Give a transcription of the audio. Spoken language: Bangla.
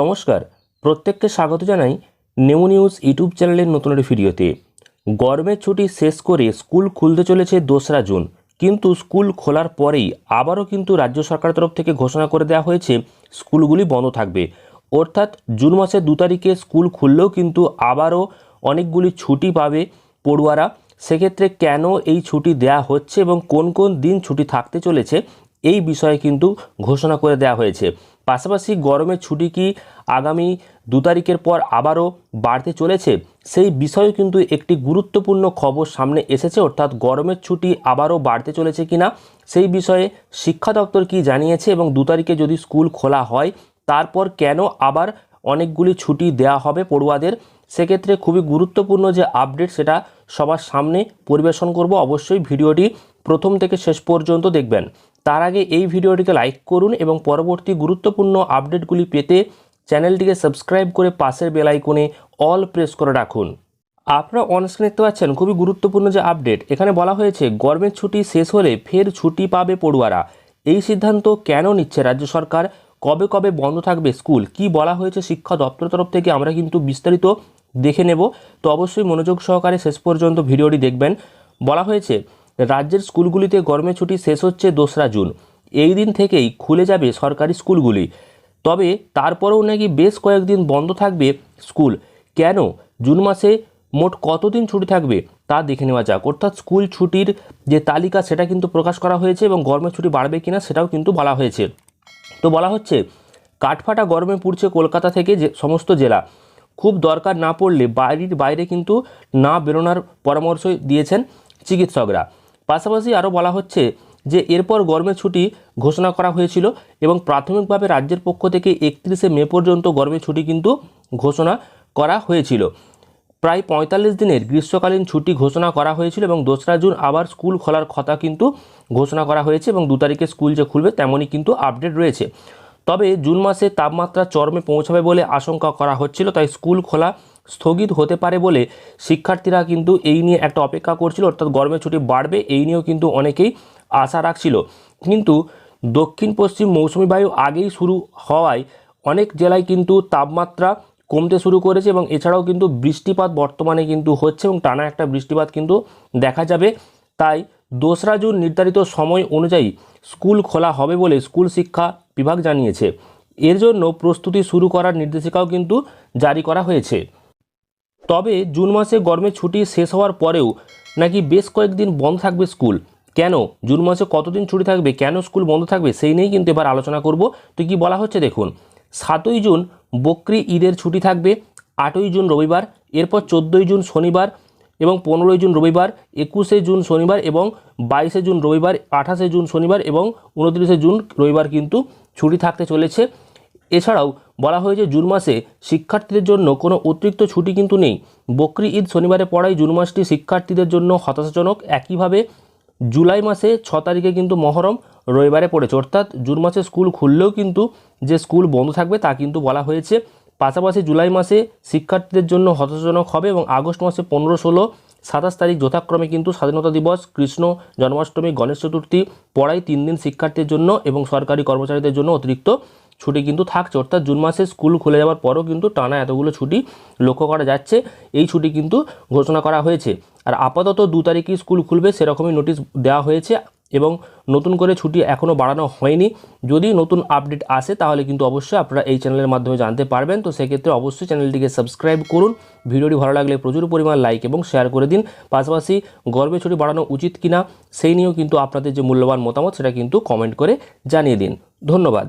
নমস্কার, প্রত্যেককে স্বাগত জানাই নিউ নিউজ ইউটিউব চ্যানেলের নতুন একটি ভিডিওতে। গরমের ছুটি শেষ করে স্কুল খুলতে চলেছে দোসরা জুন, কিন্তু স্কুল খোলার পরেই আবারও কিন্তু রাজ্য সরকারের তরফ থেকে ঘোষণা করে দেওয়া হয়েছে স্কুলগুলি বন্ধ থাকবে। অর্থাৎ জুন মাসের দু তারিখে স্কুল খুললেও কিন্তু আবারও অনেকগুলি ছুটি পাবে পড়ুয়ারা। সেক্ষেত্রে কেন এই ছুটি দেয়া হচ্ছে এবং কোন কোন দিন ছুটি থাকতে চলেছে এই বিষয়ে কিন্তু ঘোষণা করে দেওয়া হয়েছে। পাশাপাশি গরমের ছুটি কি আগামী দু তারিখের পর আবারও বাড়তে চলেছে? সেই বিষয়ে কিন্তু একটি গুরুত্বপূর্ণ খবর সামনে এসেছে, অর্থাৎ গরমের ছুটি আবারও বাড়তে চলেছে কিনা সেই বিষয়ে শিক্ষা দপ্তর কি জানিয়েছে এবং দু তারিখে যদি স্কুল খোলা হয়, তারপর কেন আবার অনেকগুলি ছুটি দেওয়া হবে পড়ুয়াদের? সেক্ষেত্রে খুবই গুরুত্বপূর্ণ যে আপডেট সেটা সবার সামনে পরিবেশন করব। অবশ্যই ভিডিওটি প্রথম থেকে শেষ পর্যন্ত দেখবেন। তার আগে এই ভিডিওটিকে লাইক করুন এবং পরবর্তী গুরুত্বপূর্ণ আপডেটগুলি পেতে চ্যানেলটিকে সাবস্ক্রাইব করে পাশের বেল আইকনে অল প্রেস করে রাখুন। আপনারা অনস্ক্রিন দেখতে পাচ্ছেন খুবই গুরুত্বপূর্ণ যে আপডেট এখানে বলা হয়েছে, গরমের ছুটি শেষ হলে ফের ছুটি পাবে পড়ুয়ারা। এই সিদ্ধান্ত কেন নিচ্ছে রাজ্য সরকার? কবে কবে বন্ধ থাকবে স্কুল? কি বলা হয়েছে শিক্ষা দপ্তর তরফ থেকে? আমরা কিন্তু বিস্তারিত দেখে নেব। তো অবশ্যই মনোযোগ সহকারে শেষ পর্যন্ত ভিডিওটি দেখবেন। বলা হয়েছে রাজ্যের স্কুলগুলিতে গরমের ছুটি শেষ হচ্ছে দোসরা জুন। এই দিন থেকেই খুলে যাবে সরকারি স্কুলগুলি। তবে তারপরেও নাকি বেশ কয়েকদিন বন্ধ থাকবে স্কুল। কেন? জুন মাসে মোট কতদিন ছুটি থাকবে তা দেখে নেওয়া যাক। অর্থাৎ স্কুল ছুটির যে তালিকা, সেটা কিন্তু প্রকাশ করা হয়েছে এবং গরমের ছুটি বাড়বে কিনা সেটাও কিন্তু বলা হয়েছে। তো বলা হচ্ছে, কাঠফাটা গরমে পুড়ছে কলকাতা থেকে যে সমস্ত জেলা। খুব দরকার না পড়লে বাড়ির বাইরে কিন্তু না বেরোনোর পরামর্শ দিয়েছেন চিকিৎসকরা। পাশাপাশি আরও বলা হচ্ছে যে এরপর গরমের ছুটি ঘোষণা করা হয়েছিল এবং প্রাথমিকভাবে রাজ্যের পক্ষ থেকে একত্রিশে মে পর্যন্ত গরমের ছুটি কিন্তু ঘোষণা করা হয়েছিল। প্রায় পঁয়তাল্লিশ দিনের গ্রীষ্মকালীন ছুটি ঘোষণা করা হয়েছিল এবং দোসরা জুন আবার স্কুল খোলার কথা কিন্তু ঘোষণা করা হয়েছে এবং দু তারিখে স্কুল যে খুলবে তেমনই কিন্তু আপডেট রয়েছে। তবে জুন মাসে তাপমাত্রা চরমে পৌঁছাবে বলে আশঙ্কা করা হচ্ছিল, তাই স্কুল খোলা স্থগিত হতে পারে বলে শিক্ষার্থীরা কিন্তু এই নিয়ে একটা অপেক্ষা করছিল, অর্থাৎ গরমের ছুটি বাড়বে এই নিয়েও কিন্তু অনেকেই আশা রাখছিল। কিন্তু দক্ষিণ পশ্চিম মৌসুমি বায়ু আগেই শুরু হওয়ায় অনেক জেলায় কিন্তু তাপমাত্রা কমতে শুরু করেছে এবং এছাড়াও কিন্তু বৃষ্টিপাত বর্তমানে কিন্তু হচ্ছে এবং টানা একটা বৃষ্টিপাত কিন্তু দেখা যাবে। তাই দোসরা জুন নির্ধারিত সময় অনুযায়ী স্কুল খোলা হবে বলে স্কুল শিক্ষা বিভাগ জানিয়েছে। এর জন্য প্রস্তুতি শুরু করার নির্দেশিকাও কিন্তু জারি করা হয়েছে। তবে জুন মাসে গরমের ছুটি শেষ হওয়ার পরেও নাকি বেশ কয়েকদিন বন্ধ থাকবে স্কুল। কেন? জুন মাসে কতদিন ছুটি থাকবে? কেন স্কুল বন্ধ থাকবে? সেই নিয়েই কিন্তু এবার আলোচনা করব। তো কি বলা হচ্ছে দেখুন, সাতই জুন বকরি ঈদের ছুটি থাকবে, আটই জুন রবিবার, এরপর চোদ্দোই জুন শনিবার এবং পনেরোই জুন রবিবার, একুশে জুন শনিবার এবং বাইশে জুন রবিবার, আঠাশে জুন শনিবার এবং উনত্রিশে জুন রবিবার কিন্তু ছুটি থাকতে চলেছে। এছাড়াও বলা হয়েছে জুন মাসে শিক্ষার্থীদের জন্য কোনো অতিরিক্ত ছুটি কিন্তু নেই। বকরি ঈদ শনিবারে পড়ায় জুন মাসটি শিক্ষার্থীদের জন্য হতাশাজনক। একইভাবে জুলাই মাসে ছ তারিখে কিন্তু মহরম রবিবারে পড়েছে। অর্থাৎ জুন মাসে স্কুল খুললেও কিন্তু যে স্কুল বন্ধ থাকবে তা কিন্তু বলা হয়েছে। পাশাপাশি জুলাই মাসে শিক্ষার্থীদের জন্য হতাশাজনক হবে এবং আগস্ট মাসে পনেরো ষোলো সাতাশ তারিখ যথাক্রমে কিন্তু স্বাধীনতা দিবস, কৃষ্ণ জন্মাষ্টমী, গণেশ চতুর্থী পড়াই তিন দিন শিক্ষার্থীর জন্য এবং সরকারি কর্মচারীদের জন্য অতিরিক্ত ছুটি কিন্তু থাকছে অর্থাৎ জুন মাসে স্কুল খুলে যাওয়ার পরও কিন্তু টানা এতগুলো ছুটি লক্ষ্য করা যাচ্ছে। এই ছুটি কিন্তু ঘোষণা করা হয়েছে। আর আপাতত দু তারিখে স্কুল খুলবে সেরকমই নোটিশ দেওয়া হয়েছে এবং নতুন করে ছুটি এখনও বাড়ানো হয়নি। যদি নতুন আপডেট আসে তাহলে কিন্তু অবশ্যই আপনারা এই চ্যানেলের মাধ্যমে জানতে পারবেন। তো সেক্ষেত্রে অবশ্যই চ্যানেলটিকে সাবস্ক্রাইব করুন। ভিডিওটি ভালো লাগলে প্রচুর পরিমাণ লাইক এবং শেয়ার করে দিন। পাশাপাশি গর্বে ছুটি বাড়ানো উচিত কিনা সেই নিয়েও কিন্তু আপনাদের যে মূল্যবান মতামত সেটা কিন্তু কমেন্ট করে জানিয়ে দিন। ধন্যবাদ।